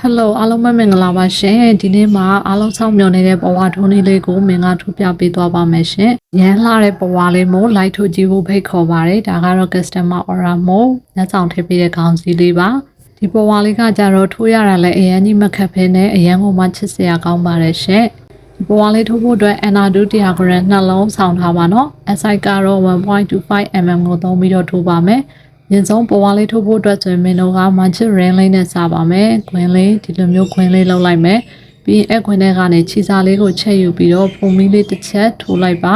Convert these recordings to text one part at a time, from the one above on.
Hello အားလုံးပဲမင်္ဂလာပါရှင်ဒီနေ့မှာအားလုံးဆောင်မျှော်နေတဲ့ဘဝထုံးလေးလေးကိုမင်္ဂလာထုတ်ပြပေးသွားပါမယ်ရှင်ရမ်းလှတဲ့ဘဝလေးမို့ light ထုတ်ကြည့်ဖို့ဖိတ်ခေါ်ပါတယ်ဒါကတော့ customer order မို့လက်ဆောင်ထည့်ပေးတဲ့ခေါင်းစည်းလေးပါဒီဘဝလေးကကြတော့ထိုးရတာလည်းအရန်ကြီးမခက်ဖဲနဲ့အရန်ကိုမှချစ်စရာကောင်းပါတယ်ရှင်ဒီဘဝလေးထိုးဖို့အတွက် NR ဒုတိယ gram နှလုံးဆောင်ထားပါနော် SI ကတော့1.25 mm ကိုသုံးပြီးတော့ထိုးပါမယ် ရင်ဆုံးပေါ်ဝါလေးထိုးဖို့အတွက်ဆိုရင်မင်းတို့က magic ring လေးနဲ့စပါမယ်။ခွင်းလေးဒီလိုမျိုးခွင်းလေးလောက်လိုက်မယ်။ပြီးရင်အဲ့ခွင်းထဲကနေခြေစားလေးကိုချက်ယူပြီးတော့ပုံမီလေးတစ်ချက်ထိုးလိုက်ပါ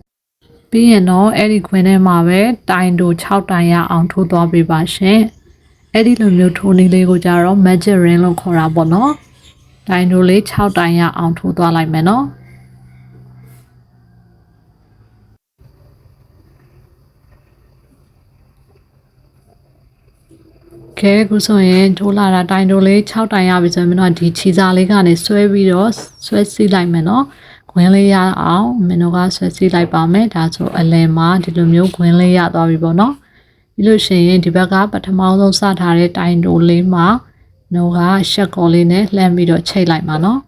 ။ပြီးရင်တော့အဲ့ဒီခွင်းထဲမှာပဲတိုင်တို့6တိုင်ရအောင်ထိုးသွားပေးပါရှင်။အဲ့ဒီလိုမျိုးထိုးနည်းလေးကိုကြတော့ magic ring လို့ခေါ်တာပေါ့နော်။တိုင်တို့လေး6တိုင်ရအောင်ထိုးသွားလိုက်မယ်နော်။ ကဲအခုဆိုရင်ထိုးလာတာတိုင်တိုလေး6တိုင်ရပြီဆိုရင်မင်းတို့ကဒီခြေစာလေးကနေဆွဲပြီးတော့ဆွဲစီးလိုက်မယ်နော်ခွင်းလေးရအောင်မင်းတို့ကဆွဲစီးလိုက်ပါမယ်ဒါဆိုအလယ်မှာဒီလိုမျိုးခွင်းလေးရသွားပြီပေါ့နော်ပြီးလို့ရှိရင်ဒီဘက်ကပထမဆုံးစထားတဲ့တိုင်တိုလေးမှာမင်းတို့ကရှက်ကော်လေးနဲ့လှမ်းပြီးတော့ချိတ်လိုက်ပါနော်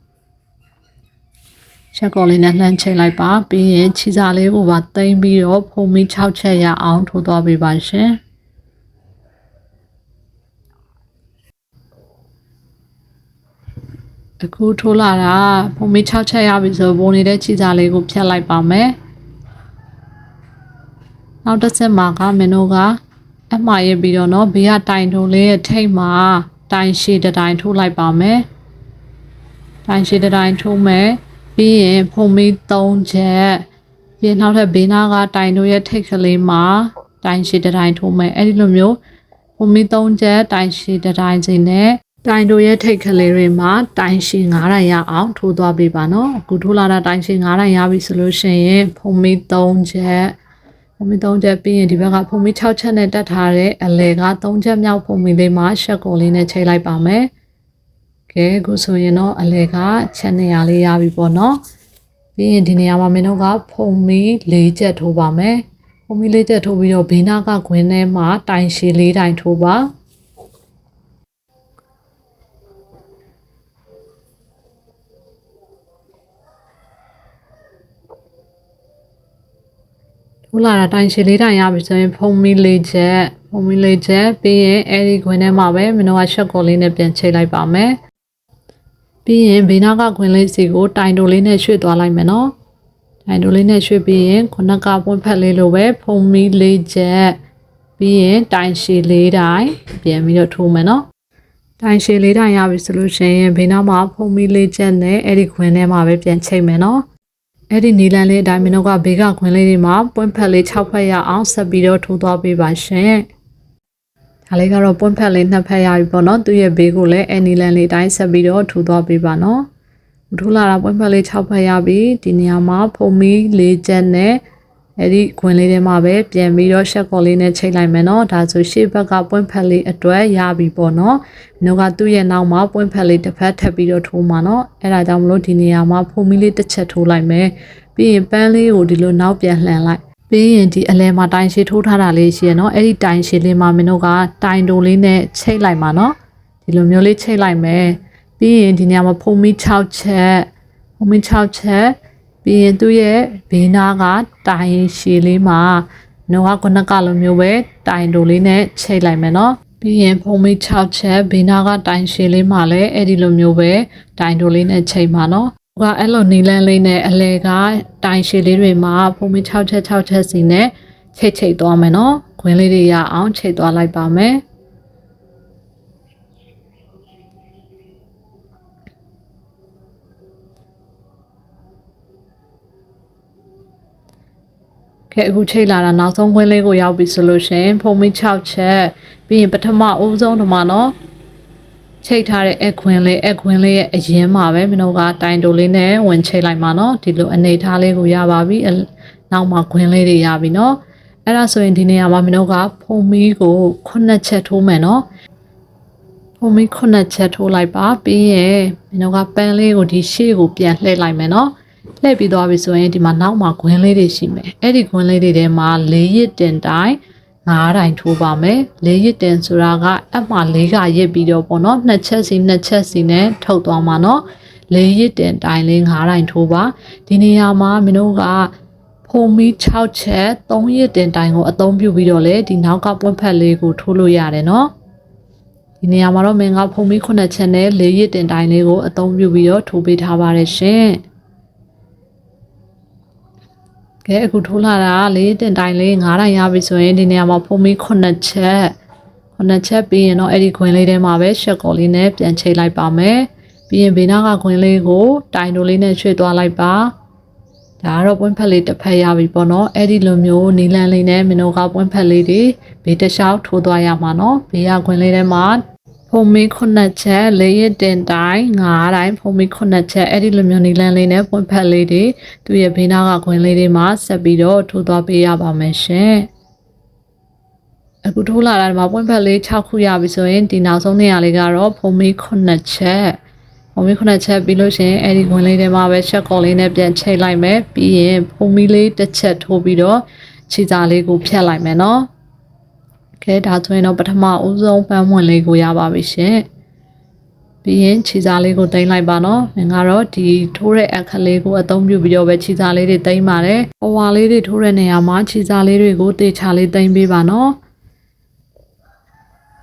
ချက်ကော်လေးနဲ့လှမ်းချိတ်လိုက်ပါပြီးရင်ခြေစာလေးကိုပါသိမ်းပြီးတော့ဖုံမီ6ချက်ရအောင်ထိုးသွားပေးပါရှင် အခုထိုးလာတာဖုံမီ6ချက်ရပြီဆိုဘုံနေတဲ့ခြေစာလေးကိုဖြတ်လိုက်ပါမယ်နောက်တစ်ချက်မှာကမင်းတို့ကအမှားရပြီးတော့เนาะဘေးကတိုင်ထုံလေးရဲ့ထိတ်မှာတိုင်ရှည်တစ်တိုင်ထိုးလိုက်ပါမယ်တိုင်ရှည်တစ်တိုင်ထိုးမယ်ပြီးရင်ဖုံမီ3ချက်ပြီးရင်နောက်ထပ်ဘေးနားကတိုင်တို့ရဲ့ထိတ်ကလေးမှာတိုင်ရှည်တစ်တိုင်ထိုးမယ်အဲ့ဒီလိုမျိုးဖုံမီ3ချက်တိုင်ရှည်တစ်တိုင်စီနဲ့ တိုင်တို့ရဲ့ထိတ်ကလေးတွေမှာတိုင်ရှည်9တိုင်ရအောင်ထိုးသွားပေးပါနော်အခုထိုးလာတာတိုင်ရှည်9တိုင်ရပြီဆိုလို့ရှိရင်ဖုံမီ3ချက်ဖုံမီ3ချက်ပြီးရင်ဒီဘက်ကဖုံမီ6ချက်နဲ့တက်ထားတဲ့အလဲက3ချက်မြောက်ဖုံမီလေးမှာရှက်ကိုလေးနဲ့ချိန်လိုက်ပါမယ်ကဲအခုဆိုရင်တော့အလဲကချက်နေရလေးရပြီပေါ့နော်ပြီးရင်ဒီနေရာမှာမင်းတို့ကဖုံမီ၄ချက်ထိုးပါမယ်ဖုံမီ၄ချက်ထိုးပြီးတော့ဘေးနားကခွင်းထဲမှာတိုင်ရှည်၄တိုင်ထိုးပါ ထိုးလာတာတိုင်ရှည်လေးတိုင်ရပြီဆိုရင်ဖုံမီလေးချက်ဖုံမီလေးချက်ပြီးရင်အဲဒီခွင်းထဲမှာပဲမင်းတို့ကရှက်ကော်လေးနဲ့ပြန်ချိန်လိုက်ပါမယ်ပြီးရင်ဘေးနားကခွင်းလေးစီကိုတိုင်တိုလေးနဲ့ရွှေ့သွားလိုက်မယ်နော်တိုင်တိုလေးနဲ့ရွှေ့ပြီးရင်ခုနကပွင့်ဖက်လေးလိုပဲဖုံမီလေးချက်ပြီးရင်တိုင်ရှည်လေးတိုင်ပြန်ပြီးတော့ထိုးမယ်နော်တိုင်ရှည်လေးတိုင်ရပြီဆိုလို့ရှိရင်ဘေးနားမှာဖုံမီလေးချက်နဲ့အဲ့ဒီခွင်းထဲမှာပဲပြန်ချိန်မယ်နော် အဲ့ဒီနီလန်လေးအတိုင်းမင်းတို့ကဘေးကခွင်းလေးတွေမှာပွင့်ဖက်လေး6ဖက်ရအောင်ဆက်ပြီးတော့ထိုးသွားပေးပါရှင်။ဒါလေးကတော့ပွင့်ဖက်လေးနှစ်ဖက်ရပြီပေါ့နော်။သူ့ရဲ့ဘေးကိုလည်းအဲ့နီလန်လေးအတိုင်းဆက်ပြီးတော့ထိုးသွားပေးပါနော်။ထိုးလာတာပွင့်ဖက်လေး6ဖက်ရပြီ။ဒီနေရာမှာဖုံမီ၄ချက်နဲ့ အဲ့ဒီခွင်းလေးထဲမှာပဲပြန်ပြီးတော့ရှက်ကော်လေးနဲ့ချိန်လိုက်မယ်နော်ဒါဆိုရှေ့ဘက်ကပွင့်ဖက်လေးအတွက်ရပြီပေါ့နော်နှုတ်ကသူ့ရဲ့နောက်မှာပွင့်ဖက်လေးတစ်ဖက်ထပ်ပြီးတော့ထိုးမှာနော်အဲ့ဒါကြောင့်မလို့ဒီနေရာမှာဖုံမီလေးတစ်ချက်ထိုးလိုက်မယ်ပြီးရင်ပန်းလေးကိုဒီလိုနောက်ပြန်လှန်လိုက်ပြီးရင်ဒီအလဲမှာတိုင်ရှည်ထိုးထားတာလေးရှိရနော်အဲ့ဒီတိုင်ရှည်လေးမှာမင်းတို့ကတိုင်တိုလေးနဲ့ချိတ်လိုက်မှာနော်ဒီလိုမျိုးလေးချိတ်လိုက်မယ်ပြီးရင်ဒီနေရာမှာဖုံမီ6ချက်ဖုံမီ6ချက် ပြီးရင်သူ့ရဲ့ဘေးနားကတိုင်ရှည်လေးမှာနှုတ်ကခုနကလိုမျိုးပဲတိုင်တိုလေးနဲ့ချိတ်လိုက်မယ်နော်ပြီးရင်ဖုံမီ6ချက်ဘေးနားကတိုင်ရှည်လေးမှာလည်းအဲ့ဒီလိုမျိုးပဲတိုင်တိုလေးနဲ့ချိတ်ပါနော်ကအဲ့လိုနီလန်းလေးနဲ့အလဲကတိုင်ရှည်လေးတွေမှာဖုံမီ6ချက်6ချက်စီနဲ့ချိတ်ချိတ်သွားမယ်နော်ခွင်းလေးတွေရအောင်ချိတ်သွားလိုက်ပါမယ် ကဲအခုချိတ်လာတာနောက်ဆုံးခွင်းလေးကိုရောက်ပြီဆိုလို့ရှရင်ဖုံမီ6ချက်ပြီးရင်ပထမအဦးဆုံးဒီမှာနော်ချိတ်ထားတဲ့အခွင်းလေးအခွင်းလေးရဲ့အရင်မှာပဲမင်းတို့ကတိုင်တိုလေးနဲ့ဝင်ချိတ်လိုက်မှာနော်ဒီလိုအနေထားလေးကိုရပါပြီအနောက်မှာခွင်းလေးတွေရပြီနော်အဲ့ဒါဆိုရင်ဒီနေရာမှာမင်းတို့ကဖုံမီကိုခုနှစ်ချက်ထိုးမယ်နော်ဖုံမီခုနှစ်ချက်ထိုးလိုက်ပါပြီးရင်မင်းတို့ကပန်းလေးကိုဒီရှေ့ကိုပြန်လှည့်လိုက်မယ်နော် လှည့်ပြီးသွားပြီဆိုရင်ဒီမှာနောက်မှာခွင်းလေးတွေရှိမယ်အဲ့ဒီခွင်းလေးတွေထဲမှာ၄ရစ်တင်တိုင်း9တိုင်ထိုးပါမယ်လေးရစ်တင်ဆိုတာကအမှ၄ကရစ်ပြီးတော့ပေါ့နော်နှစ်ချက်စီနှစ်ချက်စီနဲ့ထုတ်သွားမှာနော်လေးရစ်တင်တိုင်လေး9တိုင်ထိုးပါဒီနေရာမှာမင်းတို့ကဖုံမီ6ချက်3ရစ်တင်တိုင်ကိုအသုံးပြုပြီးတော့လေဒီနောက်ကပွင့်ဖက်လေးကိုထိုးလို့ရတယ်နော်ဒီနေရာမှာတော့မင်းကဖုံမီ9ချက်နဲ့၄ရစ်တင်တိုင်လေးကိုအသုံးပြုပြီးတော့ထိုးပေးထားပါတယ်ရှင် ကဲအခုထိုးလာတာလေးတင်တိုင်လေး9တိုင်ရပြီဆိုရင်ဒီနေရာမှာဖုံမီ9ချက်9ချက်ပြီးရင်တော့အဲ့ဒီခွင်လေးထဲမှာပဲရှက်ကော်လေးနဲ့ပြန်ချိတ်လိုက်ပါမယ်ပြီးရင်ဘေးနားကခွင်လေးကို တိုင်တိုလေးနဲ့ရွှေ့သွားလိုက်ပါဒါကတော့ပွင့်ဖက်လေးတစ်ဖက်ရပြီပေါ့နော်အဲ့ဒီလိုမျိုးနီလန်လေးနဲ့မင်းတို့ကပွင့်ဖက်လေးတွေဘေးတစ်လျှောက်ထိုးသွားရမှာနော်ဘေးကခွင်လေးထဲမှာ ဖုံမီခုနှစ်ချက်လေးရတင်တိုင်းငါးတိုင်းဖုံမီခုနှစ်ချက်အဲ့ဒီလိုမျိုးနီလန်လေးနဲ့ပွင့်ဖက်လေးတွေသူ့ရဲ့ဘေးနားကခွင်လေးတွေမှာဆက်ပြီးတော့ထိုးသွားပေးရပါမယ်ရှင်အခုထိုးလာတာဒီမှာပွင့်ဖက်လေး6ခုရပြီဆိုရင်ဒီနောက်ဆုံးနေရာလေးကတော့ဖုံမီခုနှစ်ချက်ဖုံမီခုနှစ်ချက်ပြီးလို့ရှိရင်အဲ့ဒီခွင်လေးထဲမှာပဲချက်ကော်လေးနဲ့ပြန်ချိတ်လိုက်မယ်ပြီးရင်ဖုံမီလေးတစ်ချက်ထိုးပြီးတော့ခြေစာလေးကိုဖြတ်လိုက်မယ်နော် ကဲဒါဆိုရင်တော့ပထမဦးဆုံးပန်းဝင်လေးကိုရပါပြီရှင်ပြီးရင်ခြေစာလေးကိုတင်လိုက်ပါနော်ငါကတော့ဒီထိုးတဲ့အခက်လေးကိုအသုံးပြုပြီးတော့ပဲခြေစာလေးတွေတင်ပါတယ်။အဝါလေးတွေထိုးတဲ့နေရာမှာခြေစာလေးတွေကိုတေချာလေးတင်ပေးပါနော်။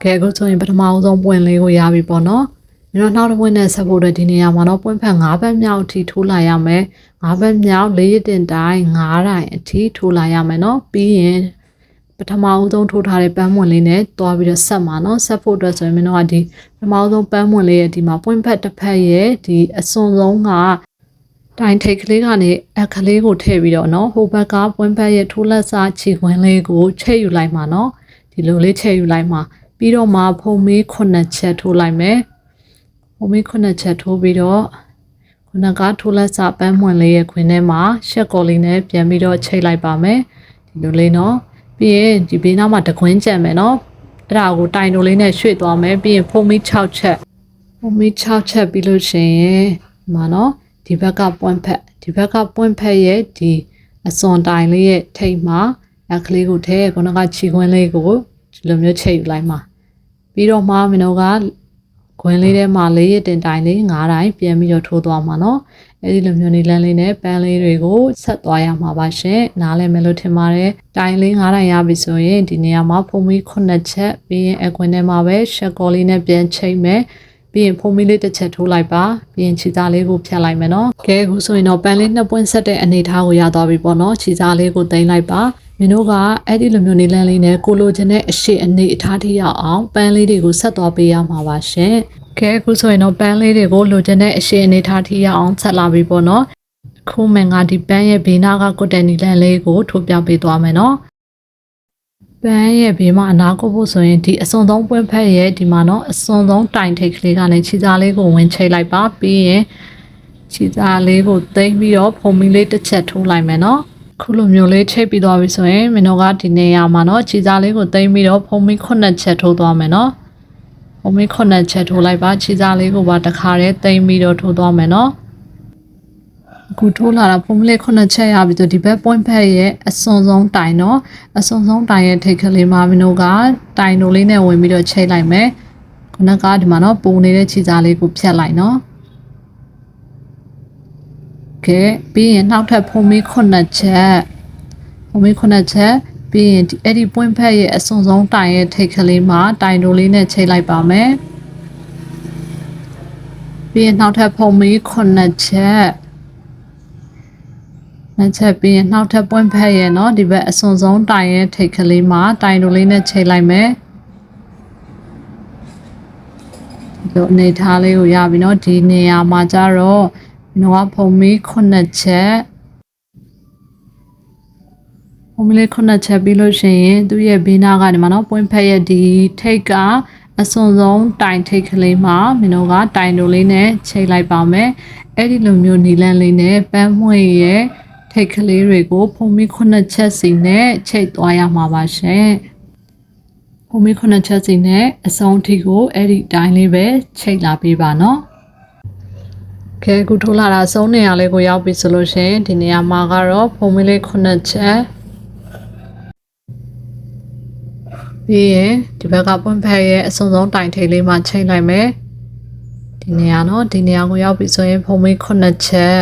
ကဲအခုဆိုရင်ပထမဦးဆုံးပွင့်လေးကိုရပြီပေါ့နော်။ပြီးတော့နောက်တစ်ပွင့်နဲ့ဆက်ဖို့အတွက်ဒီနေရာမှာတော့ပွင့်ဖက်၅ဘက်မြောက်အထိထိုးလာရမယ်။၅ဘက်မြောက်၄ရတင်တိုင်း၅တိုင်အထိထိုးလာရမယ်နော်။ပြီးရင် ပထမဦးဆုံးထိုးထားတဲ့ပန်းမွန်လေးနဲ့တွားပြီးတော့ဆက်မှာနော်ဆက်ဖို့အတွက်ဆိုရင်မင်းတို့ကဒီပထမဦးဆုံးပန်းမွန်လေးရဲ့ဒီမှာပွင့်ဖက်တစ်ဖက်ရဲ့ဒီအစွန်ဆုံးကတိုင်ထိတ်ကလေးကနေအခလေးကိုထည့်ပြီးတော့နော်ဟိုဘက်ကပွင့်ဖက်ရဲ့ထိုးလက်စားခြေခွင်းလေးကိုချက်ယူလိုက်မှာနော်ဒီလိုလေးချက်ယူလိုက်မှာပြီးတော့မှဖုံမေးခုနှစ်ချက်ထိုးလိုက်မယ်ဖုံမေးခုနှစ်ချက်ထိုးပြီးတော့ခုနကထိုးလက်စားပန်းမွန်လေးရဲ့ခွင်းထဲမှာရှက်ကော်လေးနဲ့ပြန်ပြီးတော့ချိတ်လိုက်ပါမယ်ဒီလိုလေးနော် ပြီးရင်ဒီဘေးနားမှာတကွင်းကြံမယ်နော်အဲ့ဒါကိုတိုင်တိုလေးနဲ့ရွှေ့သွားမယ်ပြီးရင်ဖုံမီ6ချက်ဖုံမီ6ချက်ပြီးလို့ရှိရင်ဒီမှာနော်ဒီဘက်ကပွင့်ဖက်ဒီဘက်ကပွင့်ဖက်ရဲ့ဒီအစွန်တိုင်လေးရဲ့ထိတ်မှာအခလေးကိုထဲခုနကခြေခွင်းလေးကိုဒီလိုမျိုးချိတ်ယူလိုက်မှာပြီးတော့မှမင်းတို့ကခွင်းလေးထဲမှာလေးရတင်တိုင်လေး၅တိုင်ပြန်ပြီးတော့ထိုးသွားမှာနော် အဲဒီလိုမျိုးနေလန်းလေးနဲ့ပန်းလေးတွေကိုဆက်သွားရမှာပါရှင်နားလည်မယ်လို့ထင်ပါတယ်တိုင်လေး၅တိုင်ရပြီဆိုရင်ဒီနေရာမှာဖုံမီ9ချက်ပြီးရင်အကွင်းထဲမှာပဲရှက်ကော်လေးနဲ့ပြန်ချိန်မယ်ပြီးရင်ဖုံမီလေးတစ်ချက်ထိုးလိုက်ပါပြီးရင်ခြေသားလေးကိုဖြတ်လိုက်မယ်နော်ကဲအခုဆိုရင်တော့ပန်းလေးနှစ်ပွင့်ဆက်တဲ့အနေထားကိုရသွားပြီပေါ့နော်ခြေသားလေးကိုတင်လိုက်ပါမင်းတို့ကအဲ့ဒီလိုမျိုးနေလန်းလေးနဲ့ကိုလိုချင်တဲ့အရှိအနေအထားထိရောက်အောင်ပန်းလေးတွေကိုဆက်သွားပေးရမှာပါရှင် ကဲအခုဆိုရင်တော့ပန်းလေးတွေကိုလိုချင်တဲ့အရှိအနေထားထိရောက်အောင်ဆက်လာပြီပေါ့နော်ခုမင်္ဂဒီပန်းရဲ့ဘေးနားကကွတ်တဲ့နီလန်းလေးကိုထိုးပြပေးသွားမယ်နော်ပန်းရဲ့ဘေးမှာအနာကိုဖို့ဆိုရင်ဒီအစွန်ဆုံးပွင့်ဖက်ရဲ့ဒီမှာနော်အစွန်ဆုံးတိုင်ထိတ်ကလေးကနေခြေစားလေးကိုဝင်ချိတ်လိုက်ပါပြီးရင်ခြေစားလေးကိုသိမ့်ပြီးတော့ဖုံမီလေးတစ်ချက်ထိုးလိုက်မယ်နော်ခုလိုမျိုးလေးချိတ်ပြီးသွားပြီဆိုရင်မင်းတို့ကဒီနေရာမှာနော်ခြေစားလေးကိုသိမ့်ပြီးတော့ဖုံမီခုနှစ်ချက်ထိုးသွားမယ်နော် ဖုံမီခုနှစ်ချက်ထိုးလိုက်ပါခြေစားလေးကိုပါတစ်ခါတည်းသိမ့်ပြီးတော့ထိုးသွားမယ်နော်အခုထိုးလာတာဖုံးလေးခုနှစ်ချက်ရပြီဆိုဒီဘက် point ဖက်ရဲ့အစွန်ဆုံးတိုင်တော့အစွန်ဆုံးတိုင်ရဲ့ထိတ်ကလေးမှာမင်းတို့ကတိုင်တို့လေးနဲ့ဝင်ပြီးတော့ချိတ်လိုက်မယ်ခုနကဒီမှာတော့ပုံနေတဲ့ခြေစားလေးကိုဖြတ်လိုက်နော်ကဲပြီးရင်နောက်ထပ်ဖုံးမီခုနှစ်ချက်ဖုံးမီခုနှစ်ချက် ပြီးရင်ဒီအဲ့ဒီ point ဖက်ရဲ့အစွန်ဆုံးတိုင်ရဲ့ထိတ်ကလေးမှာတိုင်တို့လေးနဲ့ချိတ်လိုက်ပါမယ်ပြီးရင်နောက်ထပ်ဖုံးမီခုနှစ်ချက် နှစ်ချက်ပြီးရင်နောက်ထပ်ပွင့်ဖက်ရဲ့เนาะဒီဘက်အစွန်ဆုံးတိုင်ရဲ့ထိတ်ကလေးမှာတိုင်တို့လေးနဲ့ချိန်လိုက်မယ်ဒီလိုအနေထားလေးကိုရပြီเนาะဒီနေရာမှာကျတော့နော်ဖုံမီ9ချက် ပုံမလေးခုနှစ်ချက်ပြီးလို့ရှိရင်သူ့ရဲ့ဘေးနားကနေမှာနော်ပွင့်ဖက်ရဲ့ဒီထိတ်ကအစွန်ဆုံးတိုင်ထိတ်ကလေးမှာမင်းတို့ကတိုင်တို့လေးနဲ့ချိတ်လိုက်ပါမယ်အဲ့ဒီလိုမျိုးနီလန်းလေးနဲ့ပန်းမွှေရဲ့ထိတ်ကလေးတွေကိုပုံမီခုနှစ်ချက်စီနဲ့ချိတ်သွားရမှာပါရှင်ပုံမီခုနှစ်ချက်စီနဲ့အဆုံးထိကိုအဲ့ဒီတိုင်လေးပဲချိတ်လာပေးပါနော်ကဲအခုထိုးလာတာအဆုံးနေရာလေးကိုရောက်ပြီဆိုလို့ရှင်ဒီနေရာမှာကတော့ပုံမီလေးခုနှစ်ချက် ပြီးရင်ဒီဘက်ကပွင့်ဖက်ရဲ့အစုံဆုံးတိုင်ထိပ်လေးမှာချိန်လိုက်မယ်ဒီနေရာနော်ဒီနေရာကိုရောက်ပြီဆိုရင်ဖုံမေး9ချက်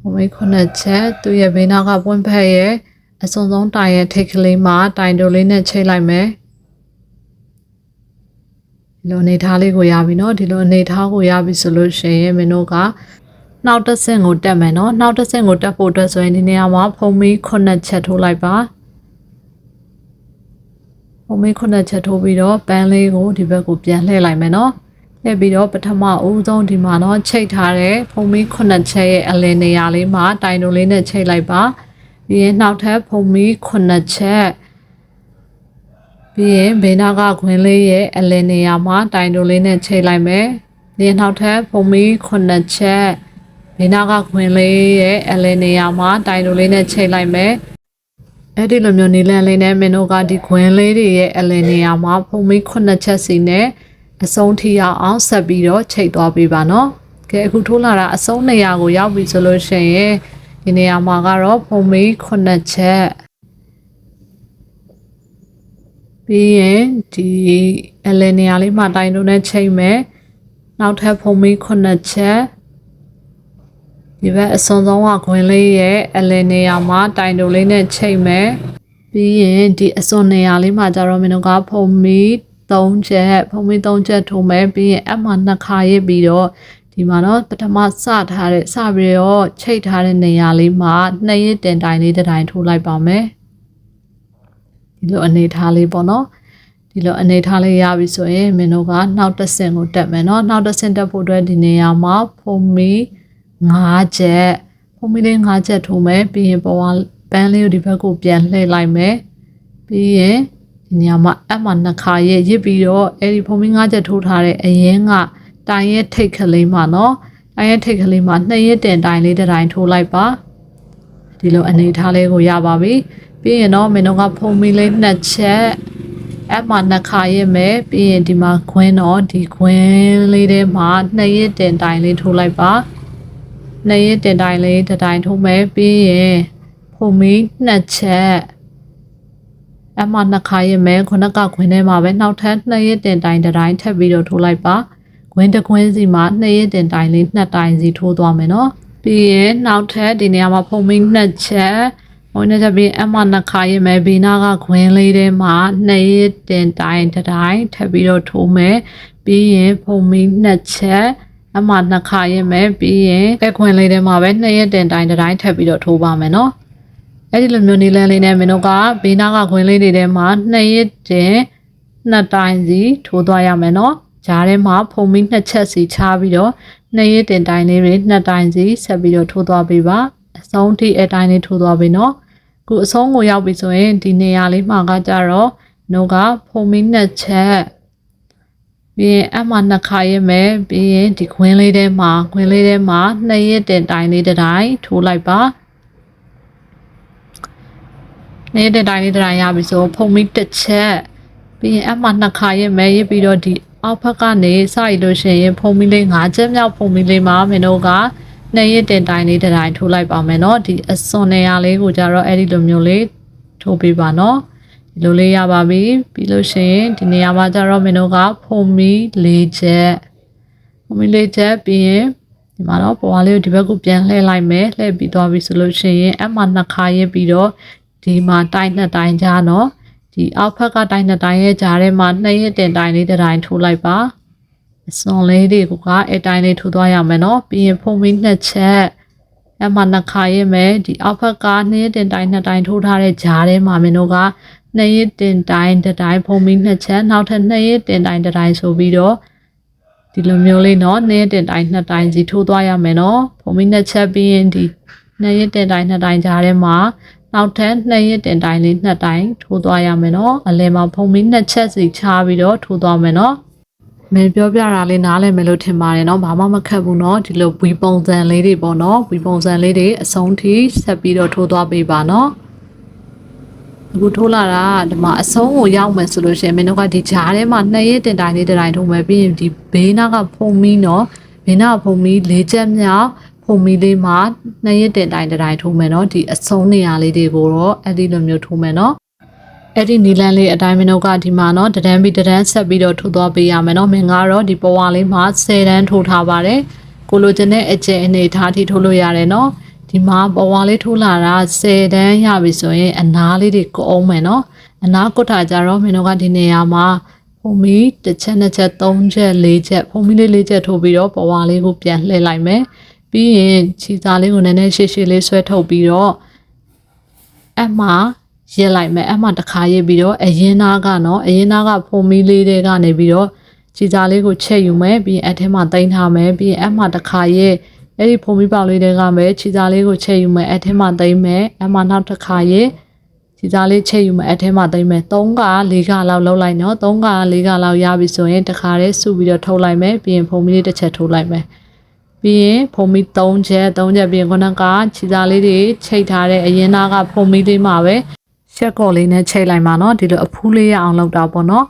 ဖုံမေး9ချက်သူ့ရဲ့ဘေးနားကပွင့်ဖက်ရဲ့အစုံဆုံးတိုင်ရဲ့ထိပ်ကလေးမှာတိုင်တိုလေးနဲ့ချိန်လိုက်မယ်ဒီလိုအနေထားလေးကိုရပြီနော်ဒီလိုအနေထားကိုရပြီဆိုလို့ရှိရင်မင်းတို့ကနောက်တစ်ဆင့်ကိုတက်မယ်နော်နောက်တစ်ဆင့်ကိုတက်ဖို့အတွက်ဆိုရင်ဒီနေရာမှာဖုံမီ9ချက်ထိုးလိုက်ပါ ဖုံမီ9ချက်ထိုးပြီးတော့ပန်းလေးကိုဒီဘက်ကိုပြန်လှည့်လိုက်မယ်နော်လှည့်ပြီးတော့ပထမအဦးဆုံးဒီမှာတော့ချိတ်ထားတဲ့ဖုံမီ9ချက်ရဲ့အလယ်နေရာလေးမှာတိုင်တိုလေးနဲ့ချိတ်လိုက်ပါပြီးရင်နောက်ထပ်ဖုံမီ9ချက်ပြီးရင်ဘေးနားကခွင်းလေးရဲ့အလယ်နေရာမှာတိုင်တိုလေးနဲ့ချိတ်လိုက်မယ်ပြီးရင်နောက်ထပ်ဖုံမီ9ချက်ဘေးနားကခွင်းလေးရဲ့အလယ်နေရာမှာတိုင်တိုလေးနဲ့ချိတ်လိုက်မယ် အဲ့ဒီလိုမျိုးနေလန်းလေးနဲ့မင်းတို့ကဒီခွင်းလေးတွေရဲ့အလယ်နေရာမှာဖုံမီ9ချက်စီနဲ့အဆုံးထိရအောင်ဆက်ပြီးတော့ချိတ်သွားပေးပါနော်ကဲအခုထိုးလာတာအဆုံးနေရာကိုရောက်ပြီဆိုလို့ရှိရင်ဒီနေရာမှာကတော့ဖုံမီ9ချက်ပြီးရင်ဒီအလယ်နေရာလေးမှာတိုင်တို့နဲ့ချိန်မယ်နောက်ထပ်ဖုံမီ9ချက် ဒီဘက်အစွန်ဆုံးကခွင်လေးရဲ့အလယ်နေရာမှာတိုင်တို့လေးနဲ့ချိန်မယ်ပြီးရင်ဒီအစွန်နေရာလေးမှာကျတော့မင်းတို့ကဖုံမီ3ချက်ဖုံမီ3ချက်ထိုးမယ်ပြီးရင်အမှနှစ်ခါရစ်ပြီးတော့ဒီမှာတော့ပထမစထားတဲ့စပြီးတော့ချိတ်ထားတဲ့နေရာလေးမှာနှစ်ရစ်တင်တိုင်လေးတစ်တိုင်ထိုးလိုက်ပါမယ်ဒီလိုအနေထားလေးပေါ့နော်ဒီလိုအနေထားလေးရပြီဆိုရင်မင်းတို့ကနောက်တစ်ဆင့်ကိုတက်မယ်နော်နောက်တစ်ဆင့်တက်ဖို့အတွက်ဒီနေရာမှာဖုံမီ 9ချက်ဖုံမီလေး9ချက်ထိုးမယ်ပြီးရင်ပေါ်ဝပန်းလေးကိုဒီဘက်ကိုပြန်လှည့်လိုက်မယ်ပြီးရင်ဒီနေရာမှာအမှနှစ်ခါရဲ့ရစ်ပြီးတော့အဲ့ဒီဖုံမီ9ချက်ထိုးထားတဲ့အရင်ကတိုင်ရဲ့ထိတ်ကလေးမှာနော်တိုင်ရဲ့ထိတ်ကလေးမှာနှစ်ရက်တင်တိုင်လေးတစ်တိုင်ထိုးလိုက်ပါဒီလိုအနေထားလေးကိုရပါပြီပြီးရင်တော့မင်းတို့ကဖုံမီလေးနှစ်ချက်အဲ့မှာနှစ်ခါရစ်မယ်ပြီးရင်ဒီမှာခွင်းတော့ဒီခွင်းလေးထဲမှာနှစ်ရက်တင်တိုင်လေးထိုးလိုက်ပါ နှစ်ရက်တင်တိုင်လေးတစ်တိုင်ထိုးမယ်ပြီးရင်ဖုံမီနှစ်ချက်အမှနှစ်ခါရမယ်ခုနကခွင်းထဲမှာပဲနောက်ထပ်နှစ်ရက်တင်တိုင်တစ်တိုင်းထပ်ပြီးတော့ထိုးလိုက်ပါခွင်းတစ်ခွင်းစီမှာနှစ်ရက်တင်တိုင်လေးနှစ်တိုင်စီထိုးသွားမယ်နော်ပြီးရင်နောက်ထပ်ဒီနေရာမှာဖုံမီနှစ်ချက်ဟိုနေ့ချက်ပြီးအမှနှစ်ခါရမယ်ဘီနာကခွင်းလေးထဲမှာနှစ်ရက်တင်တိုင်တစ်တိုင်းထပ်ပြီးတော့ထိုးမယ်ပြီးရင်ဖုံမီနှစ်ချက် အမှနှစ်ခါရမယ်ပြီးရင်ပဲခွင်းလေးထဲမှာပဲနှစ်ရက်တင်တိုင်တစ်တိုင်းထပ်ပြီးတော့ထိုးပါမယ်နော်အဲ့ဒီလိုမျိုးနေလန်းလေးနဲ့မင်းတို့ကဘေးနားကခွင်းလေးတွေထဲမှာနှစ်ရက်တင်နှစ်တိုင်းစီထိုးသွားရမယ်နော်ဂျားထဲမှာဖုံမီနှစ်ချက်စီချပြီးတော့နှစ်ရက်တင်တိုင်းလေးတွေနှစ်တိုင်းစီဆက်ပြီးတော့ထိုးသွားပေးပါအဆုံးထိအတိုင်းလေးထိုးသွားပြီနော်ခုအဆုံးကိုရောက်ပြီဆိုရင်ဒီနေရာလေးမှာကကြတော့နှုတ်ကဖုံမီနှစ်ချက် ပြီးရင်အမှနှစ်ခါရမယ်ပြီးရင်ဒီခွင်းလေးထဲမှာခွင်းလေးထဲမှာနှစ်ရက်တင်တိုင်းလေးတစ်တိုင်းထိုးလိုက်ပါနှစ်ရက်တင်တိုင်းလေးတစ်တိုင်းရပြီဆိုဖုံမီတစ်ချက်ပြီးရင်အမှနှစ်ခါရမယ်ရပြီးတော့ဒီအောက်ဘက်ကနေစရလို့ရှိရင်ဖုံမီလေး၅ချက်မြောက်ဖုံမီလေးမှာမင်းတို့ကနှစ်ရက်တင်တိုင်းလေးတစ်တိုင်းထိုးလိုက်ပါမယ်เนาะဒီအစွန်နေရာလေးကိုကြတော့အဲ့ဒီလိုမျိုးလေးထိုးပေးပါเนาะ ဒီလိုလေးရပါပြီပြီးလို့ရှိရင်ဒီနေရာမှာကျတော့မင်းတို့ကဖုံမီ၄ချက်ဖုံမီ၄ချက်ပြီးရင်ဒီမှာတော့ပေါ်လေးကိုဒီဘက်ကိုပြန်လှည့်လိုက်မယ်လှည့်ပြီးသွားပြီဆိုလို့ရှိရင်အဲ့မှာနှစ်ခါရေးပြီးတော့ဒီမှာတိုင်းနှစ်တိုင်းကြားနော်ဒီအောက်ဖက်ကတိုင်းနှစ်တိုင်းရဲ့ကြားထဲမှာနှစ်ရက်တင်တိုင်းလေးတစ်တိုင်းထိုးလိုက်ပါအစွန်လေးတွေကအဲ့တိုင်းလေးထိုးသွားရမယ်နော်ပြီးရင်ဖုံမီနှစ်ချက်အမှနှစ်ခါရရင်မယ်ဒီအောက်ဖက်ကနှစ်တင်တိုင်းနှစ်တိုင်းထိုးထားတဲ့ဂျားထဲမှာမင်းတို့က နှစ်ရက်တင်တိုင်းတစ်တိုင်းဖုံမီနှစ်ချက်နောက်ထပ်နှစ်ရက်တင်တိုင်းတစ်တိုင်းဆိုပြီးတော့ဒီလိုမျိုးလေးနော်နှစ်ရက်တင်တိုင်းနှစ်တိုင်းစီထိုးသွားရမယ်နော်ဖုံမီနှစ်ချက်ပြီးရင်ဒီနှစ်ရက်တင်တိုင်းနှစ်တိုင်းကြားထဲမှာနောက်ထပ်နှစ်ရက်တင်တိုင်းလေးနှစ်တိုင်းထိုးသွားရမယ်နော်အလယ်မှာဖုံမီနှစ်ချက်စီချပြီးတော့ထိုးသွားမယ်နော်မင်းပြောပြတာလေးနားလည်မယ်လို့ထင်ပါတယ်เนาะဘာမှမခက်ဘူးเนาะဒီလိုဝီပုံစံလေးတွေပေါ့เนาะဝီပုံစံလေးတွေအဆုံးထိဆက်ပြီးတော့ထိုးသွားပေးပါเนาะ အခုထိုးလာတာဒီမှာအဆုံးကိုရောက်မယ်ဆိုလို့ရှိရင်မင်းတို့ကဒီကြားထဲမှာနှစ်ရက်တင်တိုင်းလေးတင်တိုင်းထုံးမယ်ပြီးရင်ဒီဘေးနားကဖုံမီးနော်ဘေးနားဖုံမီးလေးချက်မြောက်ဖုံမီးလေးမှာနှစ်ရက်တင်တိုင်းတိုင်းထုံးမယ်နော်ဒီအဆုံးနေရာလေးတွေကိုတော့အဲ့ဒီလိုမျိုးထုံးမယ်နော်အဲ့ဒီနီလန်းလေးအတိုင်းမင်းတို့ကဒီမှာနော်တဒန်းပြီးတဒန်းဆက်ပြီးတော့ထိုးသွားပေးရမယ်နော်မင်းကတော့ဒီပေါ်ဝါလေးမှာ10တန်းထိုးထားပါတယ်ကိုလိုချင်တဲ့အကျဲအနေထားထိထိုးလို့ရတယ်နော် ဒီမှာပဝါလေးထိုးလာတာ10တန်းရပြီဆိုရင်အနားလေးတွေကိုအောင်မယ်နော်အနားကွတ်တာကြတော့မင်းတို့ကဒီနေရာမှာဖုံမီတစ်ချက်နှစ်ချက်သုံးချက်လေးချက်ဖုံမီလေးလေးချက်ထိုးပြီးတော့ပဝါလေးကိုပြန်လှည့်လိုက်မယ်ပြီးရင်ခြေသားလေးကိုနည်းနည်းရှေ့ရှေ့လေးဆွဲထုတ်ပြီးတော့အမှရစ်လိုက်မယ်အမှတစ်ခါရစ်ပြီးတော့အရင်သားကနော်အရင်သားကဖုံမီလေးတွေကနေပြီးတော့ခြေသားလေးကိုချက်ယူမယ်ပြီးရင်အထဲမှာတင်ထားမယ်ပြီးရင်အမှတစ်ခါရစ် အဲ့ဒီဖုံမိပေါက်လေးတွေကပဲခြေသားလေးကိုချက်ယူမယ်အထဲမှာသိမ့်မယ်အမှနောက်တစ်ခါရေခြေသားလေးချက်ယူမယ်အထဲမှာသိမ့်မယ်3က4ကလောက်လောက်လိုက်နော်3က4ကလောက်ရပြီဆိုရင်တစ်ခါတည်းစုပြီးတော့ထုတ်လိုက်မယ်ပြီးရင်ဖုံမိလေးတစ်ချက်ထုတ်လိုက်မယ်ပြီးရင်ဖုံမိ3ချက်3ချက်ပြီးရင်ခုနကခြေသားလေးတွေချိတ်ထားတဲ့အရင်သားကဖုံမိလေးမှာပဲရှက်ကော်လေးနဲ့ချိတ်လိုက်မှာနော်ဒီလိုအဖူးလေးရအောင်လုပ်တာပေါ့နော်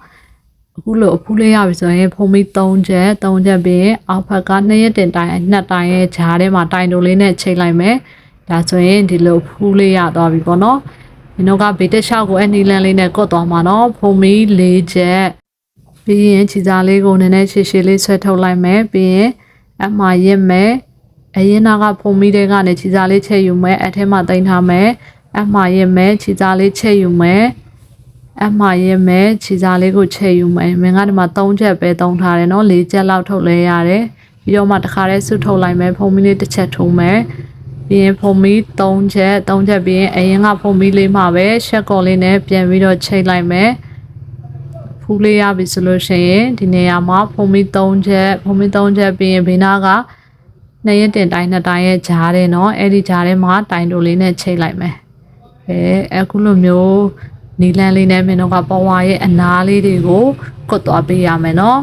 အခုလို့အဖူးလေးရပြီဆိုရင်ဖုံးပြီး3ချက်3ချက်ပြီးအောက်ဘက်က2ရက်တင်တိုင်းအနှက်တိုင်းရဲ့ဂျားထဲမှာတိုင်တိုလေးနဲ့ချိန်လိုက်မယ်ဒါဆိုရင်ဒီလိုဖူးလေးရသွားပြီပေါ့နော်မင်းတို့ကဘေးတက်လျှောက်ကိုအနီလန်လေးနဲ့ကော့သွားမှာနော်ဖုံးပြီး4ချက်ပြီးရင်ခြေစားလေးကိုနည်းနည်းရှည်ရှည်လေးဆွဲထုတ်လိုက်မယ်ပြီးရင်အမှားရစ်မယ်အရင်နာကဖုံပြီးတဲ့ကနေခြေစားလေးချက်ယူမယ်အထဲမှာတင်ထားမယ်အမှားရစ်မယ်ခြေစားလေးချက်ယူမယ် အမှားရင်မဲ့ခြေစားလေးကိုချက်ယူမယ်မင်းကဒီမှာ၃ချက်ပဲသုံးထားတယ်နော်၄ချက်လောက်ထုတ်လဲရတယ်ပြီးတော့မှတခါတည်းဆွထုတ်လိုက်မယ်ဖုံးမီလေးတစ်ချက်ထုံးမယ်ပြီးရင်ဖုံးမီ၃ချက်၃ချက်ပြီးရင်အရင်ကဖုံးမီလေးမှပဲရှက်ကော်လေးနဲ့ပြန်ပြီးတော့ချိတ်လိုက်မယ်ဖူးလေးရပြီဆိုလို့ရှိရင်ဒီနေရာမှာဖုံးမီ၃ချက်ဖုံးမီ၃ချက်ပြီးရင်ဘေးနားကနှစ်ရက်တင်တိုင်းနှစ်တိုင်းရဲ့ဂျားတယ်နော်အဲ့ဒီဂျားထဲမှာတိုင်တိုလေးနဲ့ချိတ်လိုက်မယ်အဲအခုလိုမျိုး နီလန်းလေးနဲ့မင်းတို့ကပဝါရဲ့အနားလေးတွေကိုကွတ်သွားပေးရမယ်နော်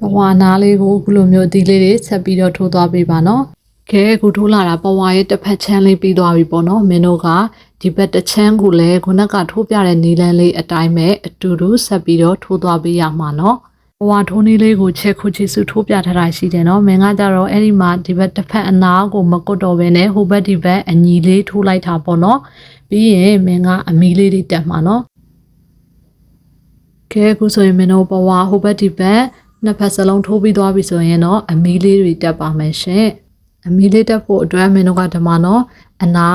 ပဝါနားလေးကိုအခုလိုမျိုးဒီလေးတွေဆက်ပြီးတော့ထိုးသွားပေးပါနော်ကဲအခုထိုးလာတာပဝါရဲ့တစ်ဖက်ချမ်းလေးပြီးသွားပြီပေါ့နော်မင်းတို့ကဒီဘက်တစ်ချမ်းကိုလည်းခုနကထိုးပြတဲ့နီလန်းလေးအတိုင်းပဲအတူတူဆက်ပြီးတော့ထိုးသွားပေးရမှာနော်ပဝါထိုးနည်းလေးကိုချက်ခုချီစုထိုးပြထားတာရှိတယ်နော်မင်းကကြတော့အဲ့ဒီမှာဒီဘက်တစ်ဖက်အနားကိုမကွတ်တော့ဘဲနဲ့ဟိုဘက်ဒီဘက်အညီလေးထိုးလိုက်တာပေါ့နော် ပြီးရင်မင်းကအမီလေးတွေတက်မှာနော်ကဲခုဆိုရင်မင်းတို့ဘဝဟိုဘက်ဒီဘက်နှစ်ဖက်စလုံးထိုးပြီးသွားပြီဆိုရင်တော့အမီလေးတွေတက်ပါမယ်ရှင်အမီလေးတက်ဖို့အတွက်မင်းတို့ကဓမ္မနော်အနာ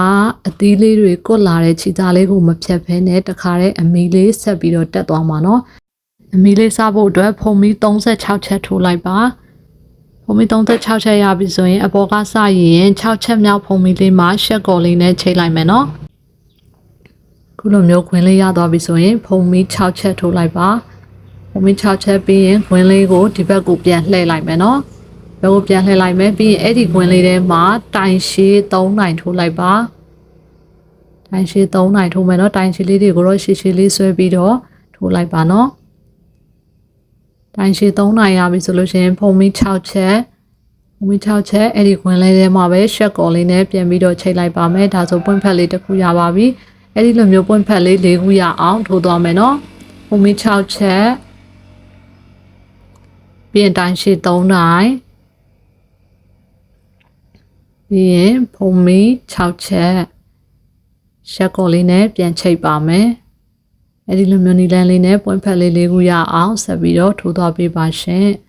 အသီးလေးတွေကွတ်လာတဲ့ခြေသားလေးကိုမဖြတ်ဘဲနဲ့တခါတည်းအမီလေးဆက်ပြီးတော့တက်သွားမှာနော်အမီလေးစားဖို့အတွက်ဖုံမီ36ချက်ထိုးလိုက်ပါဖုံမီ36ချက်ရပြီဆိုရင်အပေါ်ကစရရင်6ချက်မြောက်ဖုံမီလေးမှာရှက်ကော်လေးနဲ့ချိန်လိုက်မယ်နော် ခုလိုမျိုးခွင်းလေးရသွားပြီဆိုရင်ဖုံမီ6ချက်ထိုးလိုက်ပါဖုံမီ6ချက်ပြီးရင်ခွင်းလေးကိုဒီဘက်ကိုပြန်လှည့်လိုက်မယ်နော်ဘယ်ကိုပြန်လှည့်လိုက်မယ်ပြီးရင်အဲ့ဒီခွင်းလေးထဲမှာတိုင်ရှည်3နိုင်ထိုးလိုက်ပါတိုင်ရှည်3နိုင်ထိုးမယ်နော်တိုင်ရှည်လေးတွေကိုတော့ရှည်ရှည်လေးဆွဲပြီးတော့ထိုးလိုက်ပါနော်တိုင်ရှည်3နိုင်ရပြီဆိုလို့ရှိရင်ဖုံမီ6ချက်ဖုံမီ6ချက်အဲ့ဒီခွင်းလေးထဲမှာပဲရှက်ကော်လေးနဲ့ပြန်ပြီးတော့ချိန်လိုက်ပါမယ်ဒါဆိုပွင့်ဖက်လေးတစ်ခုရပါပြီ အဲ့ဒီလိုမျိုးပွင့်ဖက်လေး၄ခုရအောင်ထိုးသွားမယ်နော်ဖုံမီ6ချက်ပြီးရင်တိုင်ရှည်3နိုင်ပြီးရင်ဖုံမီ6ချက်ရှက်ကော်လေးနဲ့ပြန်ချိတ်ပါမယ်အဲ့ဒီလိုမျိုးနီလန်းလေးနဲ့ပွင့်ဖက်လေးလေးခုရအောင်ဆက်ပြီးတော့ထိုးသွားပေးပါရှင်အ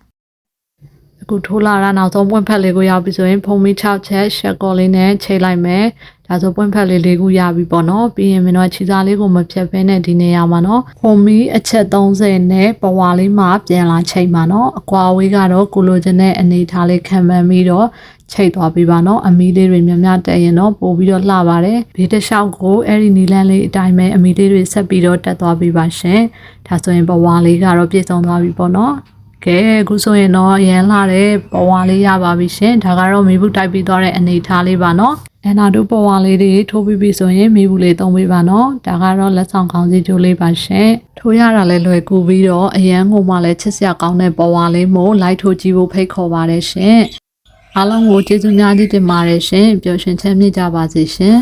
ခုထိုးလာတာနောက်ဆုံးပွင့်ဖက်လေးကိုရောက်ပြီဆိုရင်ဖုံမီ6ချက်ရှက်ကော်လေးနဲ့ချိတ်လိုက်မယ်ဒါဆိုပွင့်ဖက်လေးလေးခုရပြီပေါ့နော်ပြီးရင်မင်းတို့ခြေစားလေးကိုမဖြတ်ဖဲနဲ့ဒီနေရာမှာနော်ဖုံမီအချက်30နဲ့ပဝါလေးမှာပြန်လာချိတ်ပါနော်အကွာဝေးကတော့ကိုလိုချင်တဲ့အနေထားလေးခံမှန်းပြီးတော့ချိတ်သွားပေးပါနော်အမီလေးတွေများများတက်ရင်တော့ပို့ပြီးတော့လှပါတယ်ဘေးတစ်လျှောက်ကိုအဲ့ဒီနီလန်းလေးအတိုင်းပဲအမီလေးတွေဆက်ပြီးတော့တက်သွားပေးပါရှင်ဒါဆိုရင်ပဝါလေးကတော့ပြည့်စုံသွားပြီပေါ့နော် ကဲအခုဆိုရင်တော့ရန်လာတဲ့ပဝါလေးရပါပြီရှင်ဒါကတော့မိဘူးတိုက်ပြီးသွားတဲ့အနေထားလေးပါနော်အနာတို့ပဝါလေးတွေထိုးပြီးပြီဆိုရင်မိဘူးလေးသုံးပေးပါနော်ဒါကတော့လက်ဆောင်ကောင်းစီကျိုးလေးပါရှင်ထိုးရတာလည်းလွယ်ကူပြီးတော့အရန်ကိုမှလည်းချစ်စရာကောင်းတဲ့ပဝါလေးမို့လိုက်ထိုးကြည့်ဖို့ဖိတ်ခေါ်ပါတယ်ရှင်အားလုံးကိုကျေးဇူးများကြီးတင်ပါတယ်ရှင်ပျော်ရွှင်ချမ်းမြေ့ကြပါစေရှင်